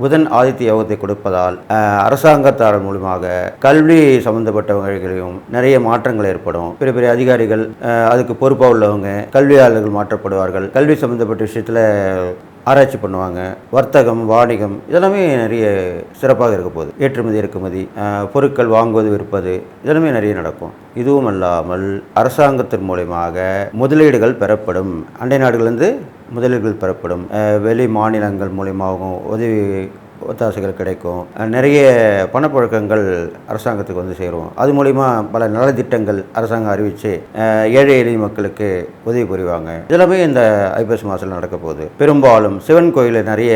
புதன் ஆதித்ய யோகத்தை கொடுப்பதால் அரசாங்கத்தார் மூலமாக கல்வி சம்பந்தப்பட்டவர்களும் நிறைய மாற்றங்கள் ஏற்படும். பெரிய பெரிய அதிகாரிகள் அதுக்கு பொறுப்பாக உள்ளவங்க கல்வியாளர்கள் மாற்றப்படுவார்கள். கல்வி சம்பந்தப்பட்ட விஷயத்தில் ஆராய்ச்சி பண்ணுவாங்க. வர்த்தகம் வாணிகம் இதெல்லாமே நிறைய சிறப்பாக இருக்க போகுது. ஏற்றுமதி இறக்குமதி பொருட்கள் வாங்குவது விற்பது இதெல்லாமே நிறைய நடக்கும். இதுவும் அல்லாமல் அரசாங்கத்தின் மூலயமாக முதலீடுகள் பெறப்படும். அண்டை நாடுகளிலிருந்து முதலீடுகள் பெறப்படும். வெளி மாநிலங்கள் மூலியமாகவும் உதவி ஒத்தாசைகள் கிடைக்கும். நிறைய பணப்புழக்கங்கள் அரசாங்கத்துக்கு வந்து சேரும். அது மூலிமா பல நலத்திட்டங்கள் அரசாங்கம் அறிவித்து ஏழை எளிய மக்களுக்கு உதவி புரிவாங்க. இதெல்லாமே இந்த ஐபிஎஸ் மாதத்தில் நடக்க போகுது. பெரும்பாலும் சிவன் கோயிலில் நிறைய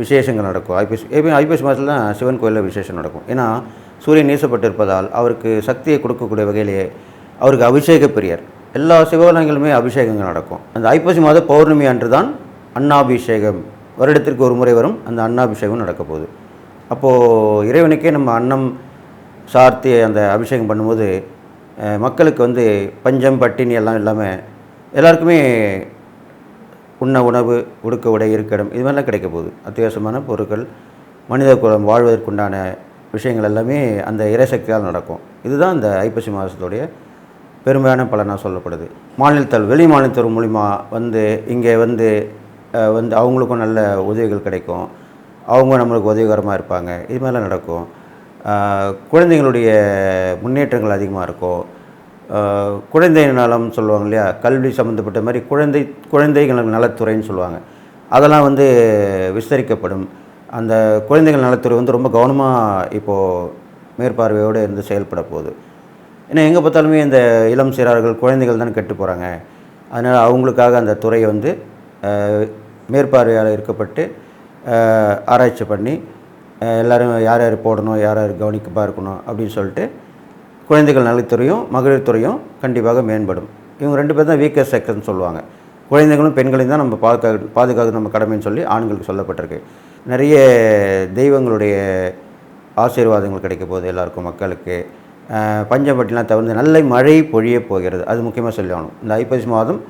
விசேஷங்கள் நடக்கும். ஐபிஎஸ் எப்பயும் ஐபிஎஸ் மாதத்தில் தான் சிவன் கோயிலில் விசேஷம் நடக்கும். ஏன்னா சூரியன் நீசப்பட்டிருப்பதால் அவருக்கு சக்தியை கொடுக்கக்கூடிய வகையிலேயே அவருக்கு அபிஷேக பிரியர். எல்லா சிவாலயங்களுமே அபிஷேகங்கள் நடக்கும். அந்த ஐப்பசி மாத பௌர்ணமி அன்று தான் அன்னாபிஷேகம். வருடத்திற்கு ஒரு முறை வரும் அந்த அன்னாபிஷேகம் நடக்க போகுது. அப்போது இறைவனுக்கே நம்ம அன்னம் சார்த்தி அந்த அபிஷேகம் பண்ணும்போது மக்களுக்கு வந்து பஞ்சம் பட்டினி எல்லாம் இல்லாமல் எல்லாருக்குமே உண்ண உணவு உடுக்க உடை இருக்கிடம் இது மாதிரிலாம் கிடைக்க போகுது. அத்தியாவசியமான பொருட்கள் மனித குலம் வாழ்வதற்குண்டான விஷயங்கள் எல்லாமே அந்த இறைசக்தியால் நடக்கும். இதுதான் இந்த ஐப்பசி மாதத்துடைய பெருமையான பலனாக சொல்லப்படுது. மாநிலத்தல் வெளி மாநிலத்தர் மூலிமா வந்து இங்கே வந்து வந்து அவங்களுக்கும் நல்ல உதவிகள் கிடைக்கும். அவங்க நம்மளுக்கு உதவிகரமாக இருப்பாங்க. இது மாதிரிலாம் நடக்கும். குழந்தைங்களுடைய முன்னேற்றங்கள் அதிகமாக இருக்கும். குழந்தை நலம் சொல்லுவாங்க இல்லையா? கல்வி சம்மந்தப்பட்ட மாதிரி குழந்தை குழந்தைகள் நலத்துறைன்னு சொல்லுவாங்க. அதெல்லாம் வந்து விஸ்தரிக்கப்படும். அந்த குழந்தைகள் நலத்துறை வந்து ரொம்ப கவனமாக இப்போது மேற்பார்வையோடு இருந்து செயல்பட போகுது. ஏன்னா எங்கே பார்த்தாலுமே இந்த இளம் சிறார்கள் குழந்தைகள் தானே கெட்டு போகிறாங்க அதனால் அவங்களுக்காக அந்த துறை வந்து மேற்பார்வையால் இருக்கப்பட்டு ஆராய்ச்சி பண்ணி எல்லோரும் எல்லாரும் யார் யார் போடணும் யார் யார் கவனிக்கப்பாக இருக்கணும் அப்படின்னு சொல்லிட்டு குழந்தைகள் நலத்துறையும் மகளிர் துறையும் கண்டிப்பாக மேம்படும். இவங்க ரெண்டு பேர் தான் வீக்கர் செக்டர்னு சொல்லுவாங்க. குழந்தைகளும் பெண்களையும் தான் நம்ம பாதுகா பாதுகாக்க நம்ம கடமைன்னு சொல்லி ஆண்களுக்கு சொல்லப்பட்டிருக்கு. நிறைய தெய்வங்களுடைய ஆசீர்வாதங்கள் கிடைக்க போகுது எல்லாருக்கும் மக்களுக்கு. பஞ்சம்பட்டிலாம் தவிர்த்து நல்ல மழை பொழிய போகிறது. அது முக்கியமாக சொல்லணும். இந்த ஐப்பசி மாதம்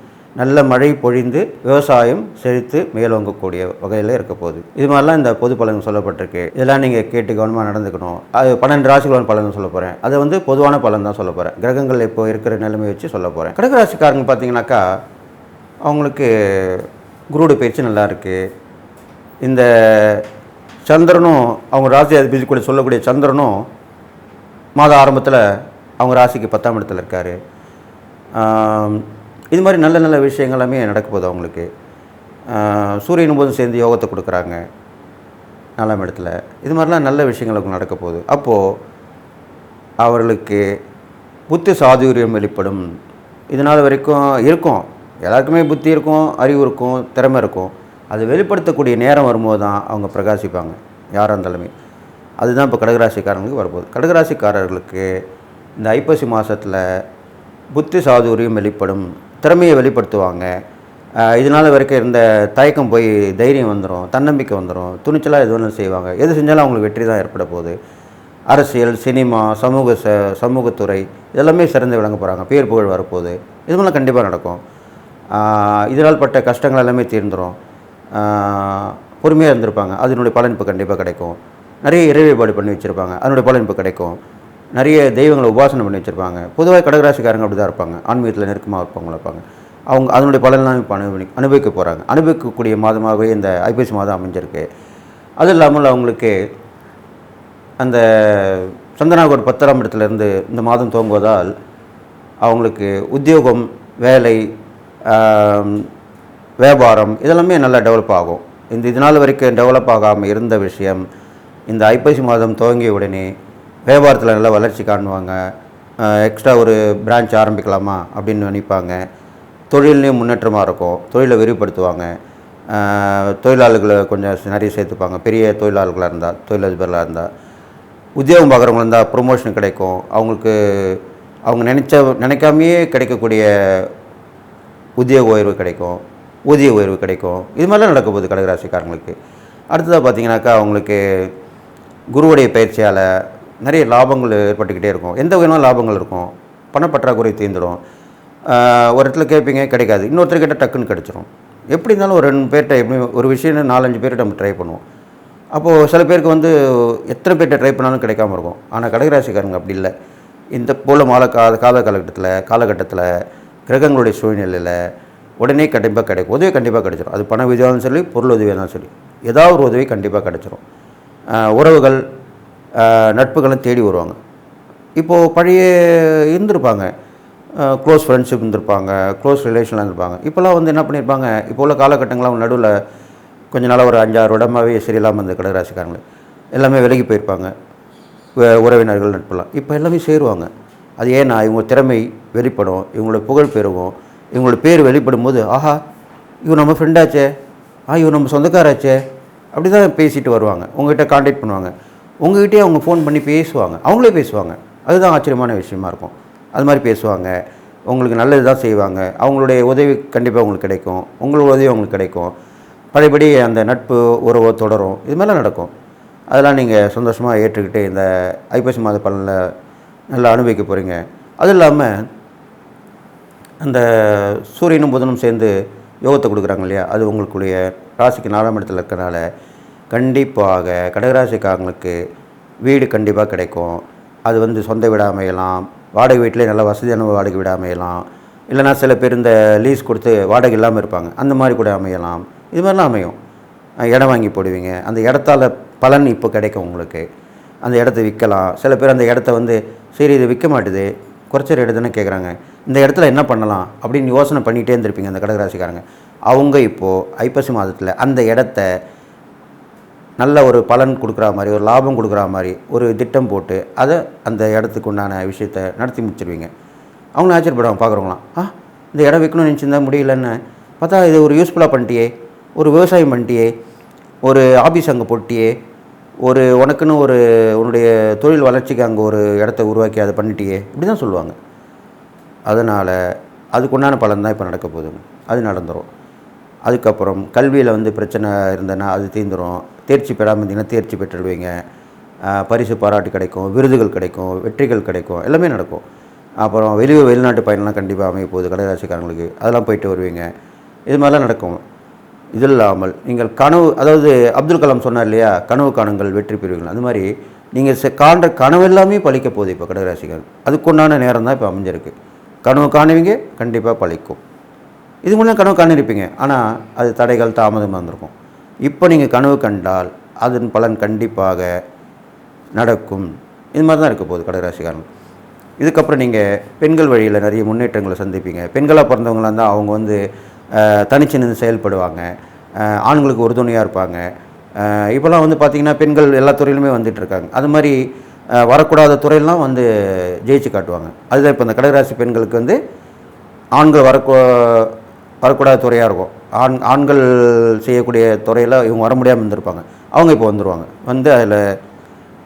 நல்ல மழை பொழிந்து விவசாயம் செழித்து மேலோங்கக்கூடிய வகையில் இருக்க போகுது. இது மாதிரிலாம் இந்த பொது பலன் சொல்லப்பட்டிருக்கு. இதெல்லாம் நீங்கள் கேட்டு கவனமாக நடந்துக்கணும். அது பன்னெண்டு ராசிகளான பலன் சொல்ல போகிறேன் அதை வந்து பொதுவான பலன் தான் சொல்ல போகிறேன் கிரகங்கள் இப்போ இருக்கிற நிலைமை வச்சு சொல்ல போகிறேன் கடகராசிக்காரங்க பார்த்தீங்கன்னாக்கா அவங்களுக்கு குருடு பயிற்சி நல்லா இருக்குது இந்த சந்திரனும் அவங்க ராசி அதிபதி கூட சொல்லக்கூடிய சந்திரனும் மாத ஆரம்பத்தில் அவங்க ராசிக்கு பத்தாம் இடத்துல இருக்கார். இது மாதிரி நல்ல நல்ல விஷயங்கள் எல்லாமே நடக்க போகுது அவங்களுக்கு. சூரியன் சூரியனும் போதும் சேர்ந்து யோகத்தை கொடுக்குறாங்க. நாலாம் இடத்துல. இது மாதிரிலாம் நல்ல விஷயங்கள் அவங்களுக்கு நடக்க போகுது. அப்போது அவர்களுக்கு புத்தி சாதுரியம் வெளிப்படும். இதனால் வரைக்கும் இருக்கும். எல்லாருக்குமே புத்தி இருக்கும் அறிவு இருக்கும் திறமை இருக்கும். அதை வெளிப்படுத்தக்கூடிய நேரம் வரும்போது தான் அவங்க பிரகாசிப்பாங்க. யாராக இருந்தாலுமே. அதுதான் இப்போ கடகராசிக்காரங்களுக்கு வரப்போகுது. கடகராசிக்காரர்களுக்கு இந்த ஐப்பசி மாதத்தில் புத்தி சாதுரியம் வெளிப்படும் திறமையை வெளிப்படுத்துவாங்க. இதனால் இதனால வரைக்கும் இருந்த தயக்கம் போய் தைரியம் வந்துடும் தன்னம்பிக்கை வந்துடும் துணிச்சலாக எது வேணாலும் செய்வாங்க. எது செஞ்சாலும் அவங்களுக்கு வெற்றி தான் ஏற்பட போகுது. அரசியல் சினிமா சமூக ச சமூகத்துறை இதெல்லாமே சிறந்து விளங்க போகிறாங்க பேர் புகழ் வரப்போகுது. இது மாதிரிலாம் கண்டிப்பாக நடக்கும் இதனால் பட்ட கஷ்டங்கள் எல்லாமே தீர்ந்துடும் பொறுமையாக இருந்திருப்பாங்க. அதனுடைய பலன் இப்போ கண்டிப்பாக கிடைக்கும். நிறைய இறை வழிபாடு பண்ணி வச்சுருப்பாங்க. அதனுடைய பலன் இப்போ கிடைக்கும். நிறைய தெய்வங்களை உபாசனை பண்ணி வச்சுருப்பாங்க. பொதுவாக கடகராசிக்காரங்க அப்படி தான் இருப்பாங்க. ஆன்மீகத்தில் நெருக்கமாக இருப்பவங்க இருப்பாங்க. அவங்க அதனுடைய பலனெல்லாம் இப்போ அனுபவி அனுபவிக்க போகிறாங்க அனுபவிக்கக்கூடிய மாதமாகவே இந்த ஐப்பசி மாதம் அமைஞ்சிருக்கு. அது இல்லாமல் அவங்களுக்கு அந்த சந்தனாகோட் பத்தாம் இடத்துலேருந்து இந்த மாதம் துவங்குவதால் அவங்களுக்கு உத்தியோகம் வேலை வியாபாரம் இதெல்லாமே நல்லா டெவலப் ஆகும். இந்த இது நாள் வரைக்கும் டெவலப் ஆகாமல் இருந்த விஷயம் இந்த ஐப்பசி மாதம் துவங்கிய உடனே வியாபாரத்தில் நல்லா வளர்ச்சி காணுவாங்க. எக்ஸ்ட்ரா ஒரு பிரான்ச் ஆரம்பிக்கலாமா அப்படின்னு நினைப்பாங்க. தொழில்லையும் முன்னேற்றமாக இருக்கும். தொழிலை விரிவுபடுத்துவாங்க. தொழிலாளர்களை கொஞ்சம் நிறைய சேர்த்துப்பாங்க. பெரிய தொழிலாளர்களாக இருந்தால் தொழிலதிபர்களாக இருந்தால் உத்தியோகம் பார்க்குறவங்க இருந்தால் ப்ரொமோஷன் கிடைக்கும். அவங்களுக்கு அவங்க நினச்ச நினைக்காமையே கிடைக்கக்கூடிய உத்தியோக உயர்வு கிடைக்கும். ஊதிய உயர்வு கிடைக்கும். இது மாதிரிலாம் நடக்க போகுது கடகராசிக்காரங்களுக்கு. அடுத்ததாக பார்த்தீங்கன்னாக்கா அவங்களுக்கு குருவுடைய பயிற்சியால் நிறைய லாபங்கள் ஏற்பட்டுக்கிட்டே இருக்கும். எந்த வகையான லாபங்கள் இருக்கும்? பணப்பற்றாக்குறை தீர்ந்துடும் ஒரு இடத்துல கேட்பீங்க கிடைக்காது. இன்னொருத்தர்கிட்ட டக்குன்னு கிடச்சிரும். எப்படி இருந்தாலும் ஒரு ரெண்டு பேர்கிட்ட எப்படி ஒரு விஷயம் நாலஞ்சு பேர்கிட்ட நம்ம ட்ரை பண்ணுவோம். அப்போது சில பேருக்கு வந்து எத்தனை பேர்கிட்ட ட்ரை பண்ணாலும் கிடைக்காம இருக்கும். ஆனால் கடகராசிக்காரங்க அப்படி இல்லை. இந்த போல மால கால கால காலகட்டத்தில் காலகட்டத்தில் கிரகங்களுடைய சூழ்நிலையில் உடனே கண்டிப்பாக கிடைக்கும். உதவி கண்டிப்பாக கிடைச்சிரும். அது பண உதவியாலும் சரி பொருள் உதவியாக இருந்தாலும் சரி. ஏதாவது ஒரு உதவி கண்டிப்பாக கிடைச்சிரும். உறவுகள் நட்புகளும் தேடி வருவாங்க. இப்போது பழைய இருந்திருப்பாங்க. க்ளோஸ் ஃப்ரெண்ட்ஷிப் இருந்திருப்பாங்க க்ளோஸ் ரிலேஷன்லாம் இருந்திருப்பாங்க. இப்போல்லாம் வந்து என்ன பண்ணியிருப்பாங்க இப்போ உள்ள காலகட்டங்கள்லாம் நடுவில் கொஞ்ச நாளாக ஒரு அஞ்சாறு இடமாவே சரியில்லாமல் இருந்த கடகராசிக்காரங்க எல்லாமே விலகி போயிருப்பாங்க. உறவினர்கள் நட்பெல்லாம் இப்போ எல்லாமே சேருவாங்க. அது ஏன்னா இவங்க திறமை வெளிப்படும் இவங்களோட புகழ் பெறுவோம் இவங்களோட பேர் வெளிப்படும் போது ஆஹா இவன் நம்ம ஃப்ரெண்டாச்சே ஆ இவன் நம்ம சொந்தக்காராச்சே. அப்படி தான் பேசிட்டு வருவாங்க. உங்ககிட்ட காண்டாக்ட் பண்ணுவாங்க. உங்ககிட்டயே அவங்க ஃபோன் பண்ணி பேசுவாங்க. அவங்களே பேசுவாங்க. அதுதான் ஆச்சரியமான விஷயமா இருக்கும். அது மாதிரி பேசுவாங்க. உங்களுக்கு நல்லது தான் செய்வாங்க. அவங்களுடைய உதவி கண்டிப்பாக உங்களுக்கு கிடைக்கும். உங்களோட உதவி அவங்களுக்கு கிடைக்கும். பழையபடி அந்த நட்பு உறவு தொடரும். இது மாதிரிலாம் நடக்கும். அதெல்லாம் நீங்கள் சந்தோஷமாக ஏற்றுக்கிட்டு இந்த ஐப்பசி மாத பலனில் நல்லா அனுபவிக்க போகிறீங்க அதுவும் இல்லாமல் அந்த சூரியனும் புதனும் சேர்ந்து யோகத்தை கொடுக்குறாங்க இல்லையா? அது உங்களுக்குடைய ராசிக்கு நாலாம் இடத்துல இருக்கிறனால கண்டிப்பாக கடகராசிக்காரங்களுக்கு வீடு கண்டிப்பாக கிடைக்கும். அது வந்து சொந்த வீடு அமையலாம். வாடகை வீட்டிலே நல்ல வசதியான வாடகை வீடு அமையலாம். இல்லைனா சில பேர் இந்த லீஸ் கொடுத்து வாடகை இல்லாமல் இருப்பாங்க. அந்த மாதிரி கூட அமையலாம். இது மாதிரிலாம் அமையும். இடம் வாங்கி போடுவீங்க. அந்த இடத்தால பலன் இப்போ கிடைக்கும் உங்களுக்கு. அந்த இடத்த விற்கலாம் சில பேர் அந்த இடத்த வந்து சரி இது விற்க மாட்டுது. குறைச்ச எடுதுன்னு கேட்குறாங்க இந்த இடத்துல என்ன பண்ணலாம் அப்படின்னு யோசனை பண்ணிகிட்டே இருந்திருப்பீங்க அந்த கடகராசிக்காரங்க. அவங்க இப்போது ஐப்பசி மாதத்தில் அந்த இடத்த நல்ல ஒரு பலன் கொடுக்குற மாதிரி ஒரு லாபம் கொடுக்குற மாதிரி ஒரு திட்டம் போட்டு அதை அந்த இடத்துக்கு உண்டான விஷயத்தை நடத்தி முடிச்சிருவீங்க. அவங்க ஆச்சரியப்படுவாங்க பார்க்குறவங்களாம் ஆ இந்த இடம் விற்கணும்னு நினச்சிருந்தா முடியலன்னு. பார்த்தா இது ஒரு யூஸ்ஃபுல்லாக பண்ணிட்டியே ஒரு விவசாயம் பண்ணிட்டியே ஒரு ஆஃபீஸ் அங்கே போட்டியே ஒரு உனக்குன்னு ஒரு உன்னுடைய தொழில் வளர்ச்சிக்கு அங்கே ஒரு இடத்த உருவாக்கி அதை பண்ணிட்டியே. இப்படி தான் சொல்லுவாங்க. அதனால் அதுக்குண்டான பலன் தான் இப்போ நடக்க போகுதுங்க. அது நடந்துடும் அதுக்கப்புறம் கல்வியில் வந்து பிரச்சனை இருந்ததுன்னா அது தீர்ந்துடும் தேர்ச்சி பெறாமல் இருந்தீங்கன்னா தேர்ச்சி பெற்றுடுவீங்க. பரிசு பாராட்டு கிடைக்கும் விருதுகள் கிடைக்கும் வெற்றிகள் கிடைக்கும் எல்லாமே நடக்கும். அப்புறம் வெளி வெளிநாட்டு பயணம்லாம் கண்டிப்பாக அமைய போகுது. கடகராசிக்காரங்களுக்கு அதெல்லாம் போயிட்டு வருவீங்க. இது மாதிரிலாம் நடக்கும். இது இல்லாமல் நீங்கள் கனவு அதாவது அப்துல் கலாம் சொன்னார் இல்லையா கனவு காணுங்கள் வெற்றி பெறுவீங்கள் அது மாதிரி நீங்கள் செ- காண்ற கனவு எல்லாமே பழிக்க போகுது இப்போ கடகராசிகள் அதுக்குண்டான நேரம் தான் இப்போ அமைஞ்சிருக்கு. கனவு காணுவீங்க கண்டிப்பாக பழிக்கும் இது மூலம் கனவு காணிருப்பீங்க. ஆனால் அது தடைகள் தாமதமாக இருந்திருக்கும். இப்போ நீங்கள் கனவு கண்டால் அதன் பலன் கண்டிப்பாக நடக்கும். இது மாதிரி தான் இருக்க போகுது கடகராசிக்காரங்க. இதுக்கப்புறம் நீங்கள் பெண்கள் வழியில் நிறைய முன்னேற்றங்களை சந்திப்பீங்க. பெண்களாக பிறந்தவங்களா இருந்தால் அவங்க வந்து தனிச்சு நின்று செயல்படுவாங்க. ஆண்களுக்கு உறுதுணையாக இருப்பாங்க. இப்போல்லாம் இப்போலாம் வந்து பார்த்திங்கன்னா பெண்கள் எல்லா துறையிலுமே வந்துட்டுருக்காங்க அது மாதிரி வரக்கூடாத துறையெல்லாம் வந்து ஜெயிச்சு காட்டுவாங்க. அதுதான் இப்போ இந்த கடகராசி பெண்களுக்கு வந்து ஆண்கள் வரக்கூ வரக்கூடாத துறையாக இருக்கும். ஆண் ஆண்கள் செய்யக்கூடிய துறையில் இவங்க வர முடியாமல் இருந்திருப்பாங்க. அவங்க இப்போ வந்துடுவாங்க வந்து அதில்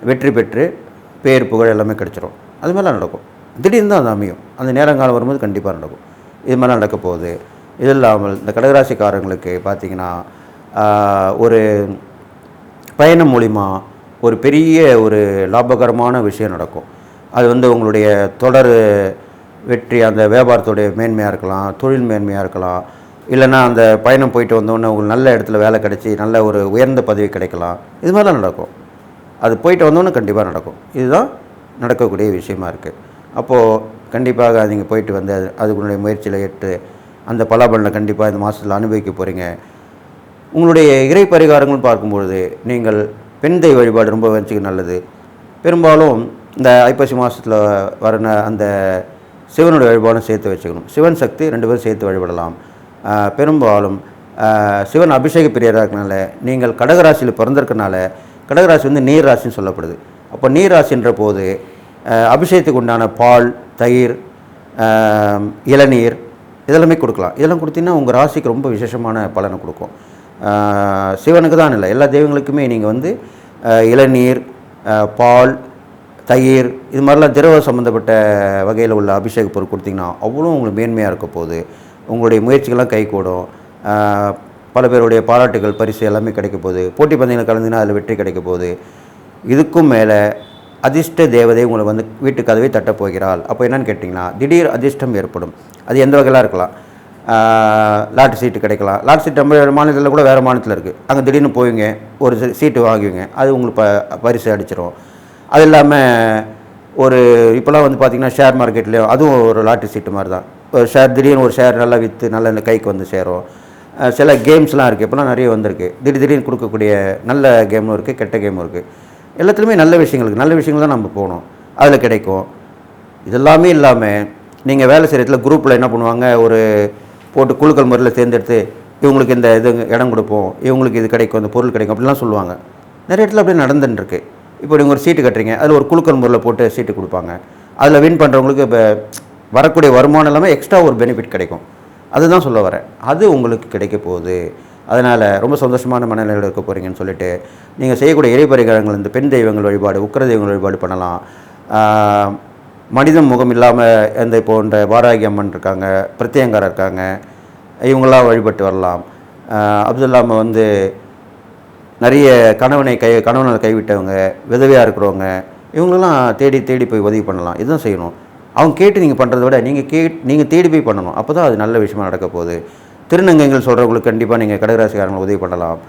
வெற்றி பெற்று பேர் புகழ் எல்லாமே கிடச்சிரும். அது மாதிரிலாம் நடக்கும். திடீர்னு தான் அது அமையும். அந்த நேரங்காலம் வரும்போது கண்டிப்பாக நடக்கும். இது மாதிரிலாம் நடக்க போகுது. இது இல்லாமல் இந்த கடகராசிக்காரங்களுக்கு பார்த்தீங்கன்னா ஒரு பயணம் மூலிமா ஒரு பெரிய ஒரு லாபகரமான விஷயம் நடக்கும். அது வந்து உங்களுடைய தொடர் வெற்றி அந்த வியாபாரத்துடைய மேன்மையாக இருக்கலாம் தொழில் மேன்மையாக இருக்கலாம். இல்லைன்னா அந்த பயணம் போயிட்டு வந்தோடனே உங்களுக்கு நல்ல இடத்துல வேலை கிடைச்சி நல்ல ஒரு உயர்ந்த பதவி கிடைக்கலாம். இது மாதிரிலாம் நடக்கும். அது போயிட்டு வந்தோடனே கண்டிப்பாக நடக்கும். இதுதான் நடக்கக்கூடிய விஷயமா இருக்குது அப்போது கண்டிப்பாக நீங்கள் போயிட்டு வந்து அது அதுக்குடைய முயற்சியில் ஏற்று அந்த பலாபலனை கண்டிப்பாக இந்த மாதத்தில் அனுபவிக்க போகிறீங்க உங்களுடைய இறை பரிகாரங்கள் பார்க்கும்பொழுது நீங்கள் பெண் தெய்வ வழிபாடு ரொம்ப வச்சுக்க நல்லது. பெரும்பாலும் இந்த ஐப்பசி மாதத்தில் வரன அந்த சிவனுடைய வழிபாடும் சேர்த்து வச்சுக்கணும். சிவன் சக்தி ரெண்டு பேரும் சேர்த்து வழிபடலாம். பெரும்பாலும் சிவன் அபிஷேக பிரியராக இருக்கனால நீங்கள் கடகராசியில் பிறந்திருக்கனால கடகராசி வந்து நீர் ராசின்னு சொல்லப்படுது. அப்போ நீர் ராசின்ற போது அபிஷேகத்துக்கு உண்டான பால் தயிர் இளநீர் இதெல்லாமே கொடுக்கலாம். இதெல்லாம் கொடுத்தீங்கன்னா உங்கள் ராசிக்கு ரொம்ப விசேஷமான பலனை கொடுக்கும். சிவனுக்கு தான் இல்லை. எல்லா தெய்வங்களுக்குமே நீங்கள் வந்து இளநீர் பால் தயிர் இது மாதிரிலாம் திரவ சம்மந்தப்பட்ட வகையில் உள்ள அபிஷேக பொருள் கொடுத்தீங்கன்னா அவ்வளோ உங்களுக்கு மேன்மையாக இருக்க போகுது. உங்களுடைய முயற்சிகள்லாம் கை கூடும். பல பேருடைய பாராட்டுகள் பரிசு எல்லாமே கிடைக்க போகுது. போட்டி பந்தயங்கள் கலந்துனா அதில் வெற்றி கிடைக்க போகுது. இதுக்கும் மேலே அதிர்ஷ்ட தேவதை உங்களை வந்து வீட்டு கதவை தட்டப் போகிறாள். அப்போ என்னன்னு கேட்டிங்கன்னா திடீர் அதிர்ஷ்டம் ஏற்படும். அது எந்த வகையிலாம் இருக்கலாம். லாட்ரி சீட்டு கிடைக்கலாம். லாட்ரி சீட் நம்ம மாநிலத்தில் கூட வேறு மாநிலத்தில் இருக்குது அங்கே திடீர்னு போவீங்க ஒரு சீட்டு வாங்குவீங்க அது உங்களுக்கு ப பரிசு அடிச்சிடும் அது இல்லாமல் ஒரு இப்போலாம் வந்து பார்த்திங்கன்னா ஷேர் மார்க்கெட்லேயும் அதுவும் ஒரு லாட்ரி சீட்டு மாதிரி தான் ஒரு ஷேர் திடீர்னு ஒரு ஷேர் நல்லா விற்று நல்லா இந்த கைக்கு வந்து சேரும். சில கேம்ஸ்லாம் இருக்குது இப்போலாம் நிறைய வந்திருக்கு. திடீர் திடீர்னு கொடுக்கக்கூடிய நல்ல கேமும் இருக்குது கெட்ட கேமும் இருக்குது எல்லாத்துலேயுமே நல்ல விஷயங்களுக்கு நல்ல விஷயங்கள் தான் நம்ம போகணும். அதில் கிடைக்கும். இதெல்லாமே இல்லாமல் நீங்கள் வேலை செய்கிற இடத்துல குரூப்பில் என்ன பண்ணுவாங்க? ஒரு போட்டு குழுக்கள் முறையில் தேர்ந்தெடுத்து இவங்களுக்கு இந்த இது இடம் கொடுப்போம் இவங்களுக்கு இது கிடைக்கும் இந்த பொருள் கிடைக்கும் அப்படிலாம் சொல்லுவாங்க. நிறைய இடத்துல அப்படியே நடந்துட்டுருக்கு. இப்போ நீங்கள் ஒரு சீட்டு கட்டுறீங்க அதில் ஒரு குழுக்கள் முறையில் போட்டு சீட்டு கொடுப்பாங்க. அதில் வின் பண்ணுறவங்களுக்கு இப்போ வரக்கூடிய வருமானம் இல்லாமல் எக்ஸ்ட்ரா ஒரு பெனிஃபிட் கிடைக்கும். அதுதான் சொல்ல வரேன். அது உங்களுக்கு கிடைக்க போகுது. அதனால் ரொம்ப சந்தோஷமான மனநிலையில் இருக்க போகிறீங்கன்னு சொல்லிட்டு நீங்கள் செய்யக்கூடிய இறைபரிகாரங்கள் இந்த பெண் தெய்வங்கள் வழிபாடு உக்கர தெய்வங்கள் வழிபாடு பண்ணலாம். மனிதன் முகம் இல்லாமல் இந்த போன்ற வாராகி அம்மன் இருக்காங்க பிரத்யங்கார இருக்காங்க இவங்களாம் வழிபட்டு வரலாம். ஆஹ் வந்து நிறைய கணவனை கை கணவனை கைவிட்டவங்க விதவையாக இருக்கிறவங்க இவங்களெல்லாம் தேடி தேடி போய் உதவி பண்ணலாம். இதுதான் செய்யணும். அவங்க கேட்டு நீங்கள் பண்ணுறத விட நீங்கள் கேட் நீங்கள் தேடி போய் பண்ணணும். அப்போ தான் அது நல்ல விஷயமா நடக்க போகுது. திருநங்கைகள் சொல்கிறவங்களுக்கு கண்டிப்பாக நீங்கள் கடகராசிக்காரங்களை உதவி பண்ணலாம்.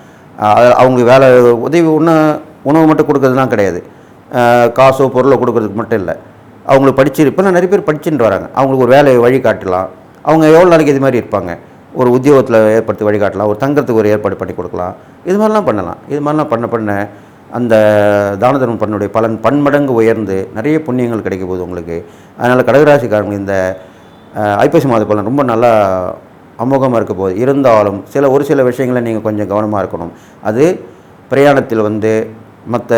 அவங்க வேலை உதவி உண உணவு மட்டும் கொடுக்கறதுலாம் கிடையாது. காசோ பொருளோ கொடுக்கறதுக்கு மட்டும் இல்லை. அவங்களுக்கு படிச்சு இப்போலாம் நிறைய பேர் படிச்சுட்டு வராங்க. அவங்களுக்கு ஒரு வேலையை வழி காட்டலாம். அவங்க எவ்வளோ நாளைக்கு இது மாதிரி இருப்பாங்க? ஒரு உத்தியோகத்தில் ஏற்படுத்தி வழிகாட்டலாம் ஒரு தங்கத்துக்கு ஒரு ஏற்பாடு பண்ணி கொடுக்கலாம். இது மாதிரிலாம் பண்ணலாம். இது மாதிரிலாம் பண்ண பண்ண அந்த தான தர்மம் பண்ணுடைய பலன் பன்மடங்கு உயர்ந்து நிறைய புண்ணியங்கள் கிடைக்க போகுது உங்களுக்கு. அதனால் கடகராசிக்காரங்க இந்த ஐப்பசி மாத பலன் ரொம்ப நல்லா அமோகமாக இருக்க போகுது. இருந்தாலும் சில ஒரு சில விஷயங்களை நீங்கள் கொஞ்சம் கவனமாக இருக்கணும். அது பிரயாணத்தில் வந்து மற்ற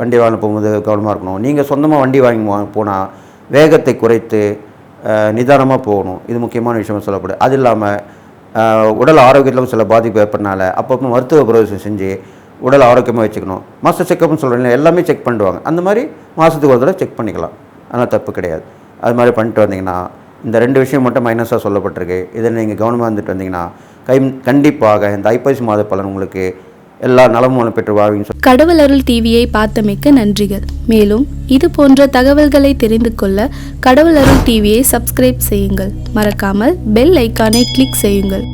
வண்டி வாங்க போகும்போது கவனமாக இருக்கணும். நீங்கள் சொந்தமாக வண்டி வாங்கி போனால் வேகத்தை குறைத்து நிதானமாக போகணும். இது முக்கியமான விஷயம் சொல்லப்படுது. அது இல்லாமல் உடல் ஆரோக்கியத்தில் சில பாதிப்பு ஏற்படனால அப்பப்போ மருத்துவ பிரவேசம் செஞ்சு உடல் ஆரோக்கியமாக வச்சுக்கணும். மாஸ்டர் செக்கப்னு சொல்கிறீங்களா எல்லாமே செக் பண்ணுவாங்க அந்த மாதிரி மாதத்துக்கு ஒரு தடவை செக் பண்ணிக்கலாம். ஆனால் தப்பு கிடையாது. அது மாதிரி பண்ணிட்டு வந்தீங்கன்னா இந்த ரெண்டு விஷயம் மட்டும் மைனஸாக சொல்லப்பட்டிருக்கு. இதை நீங்கள் கவனமாக இருந்துட்டு வந்தீங்கன்னா கை கண்டிப்பாக இந்த ஐப்பசி மாத பலன் உங்களுக்கு எல்லா நலமும் பெற்று வாழ்வீங்கன்னு கடவுள் அருள் டிவியை பார்த்தமைக்க நன்றிகள். மேலும் இது போன்ற தகவல்களை தெரிந்து கொள்ள கடவுள் அருள் டிவியை சப்ஸ்கிரைப் செய்யுங்கள். மறக்காமல் பெல் ஐக்கானை கிளிக் செய்யுங்கள்.